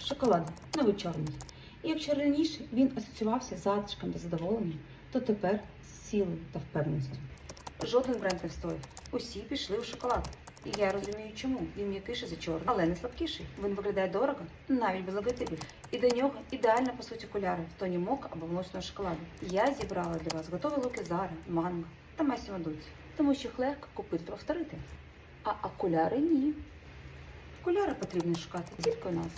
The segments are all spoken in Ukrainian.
шоколад новий чорний. І якщо раніше він асоціювався з затишком та задоволенням, то тепер з силою та впевненістю. Жоден бренд не встоїв. Усі пішли в шоколад. І я розумію, чому. Він м'якіший за чорний, але не слабкіший. Він виглядає дорого, навіть без логотипів. І до нього ідеально по суті окуляри в тоні мока або молочного шоколаду. Я зібрала для вас готові луки Зара, манго та Масімо Дуці, тому що їх легко купити повторити. А окуляри ні. Окуляри потрібно шукати тільки у нас.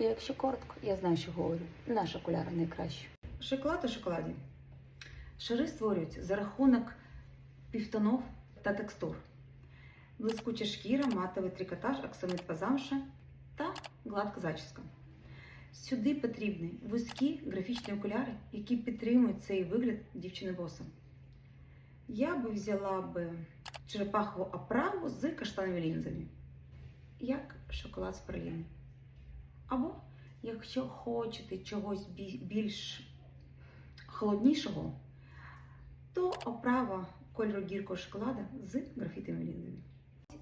І якщо коротко, я знаю, що говорю. Наші окуляри найкращі. Шоколад у шоколаді. Шари створюються за рахунок півтонов та текстур. Блискуча шкіра, матовий трикотаж, аксамит замша та гладка зачіска. Сюди потрібні вузькі графічні окуляри, які підтримують цей вигляд дівчини боса. Я би взяла би черепахову оправу з каштановими лінзами, як шоколад з праліни. Або, якщо хочете чогось більш холоднішого, то оправа кольору гіркого шоколада з графітовими лінзами.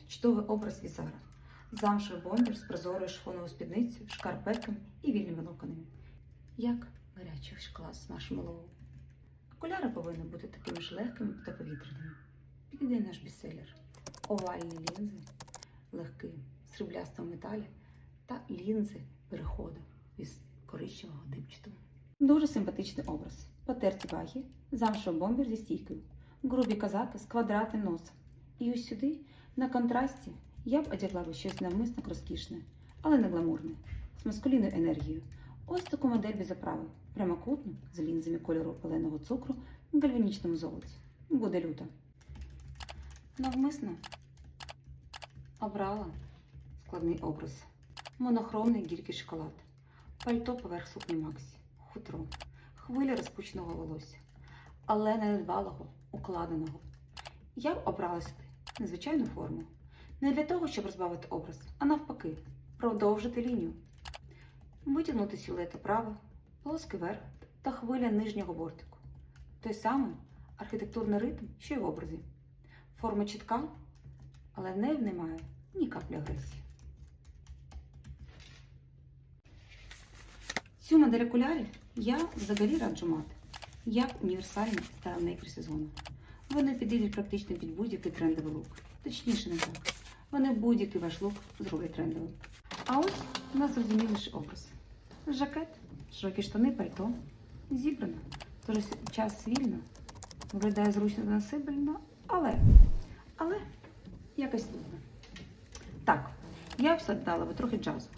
Чудовий образ від Зара. Замшевий бомбер з прозорою шифоновою спідницею, шкарпетками і вільними локонами. Як гарячий шоколад з нашим ловом. Окуляри повинні бути такими ж легкими та повітряними. Підійде наш бестселер. Овальні лінзи, легкі, в металі та лінзи переходу із коричневого димчатого. Дуже симпатичний образ. Потерті ваги, замшевий бомбер зі стійкою, грубі казаки з квадратним носом. І ось сюди, на контрасті, я б одягла би щось навмисно розкішне, але не гламурне, з маскулінною енергією. Ось таку модель без оправи, прямокутну, з лінзами кольору паленого цукру в гальванічному золоті. Буде люто. Навмисно обрала складний образ. Монохромний гіркий шоколад, пальто поверх сукні Максі, хутро, хвиля розпущеного волосся, але не недбалого, укладеного. Я б обрала сюди незвичайну форму. Не для того, щоб розбавити образ, а навпаки, продовжити лінію. Витягнути силует оправи, плоский верх та хвиля нижнього бортику. Той самий архітектурний ритм, що й в образі. Форма чітка, але в неї немає ні каплі агресії. Цю модель окулярів я взагалі раджу мати, як універсальний стайлмейкер сезону. Вони підійдуть практично під будь-який трендовий лук. Точніше, не так. Вони будь-який ваш лук зроблять трендовим. А ось у нас зрозуміліший образ. Жакет, широкі штани, пальто. Зібрано. Же час вільно. Виглядає зручно та насибельно, але, але якось нудно. Так, я все дала би трохи джазу.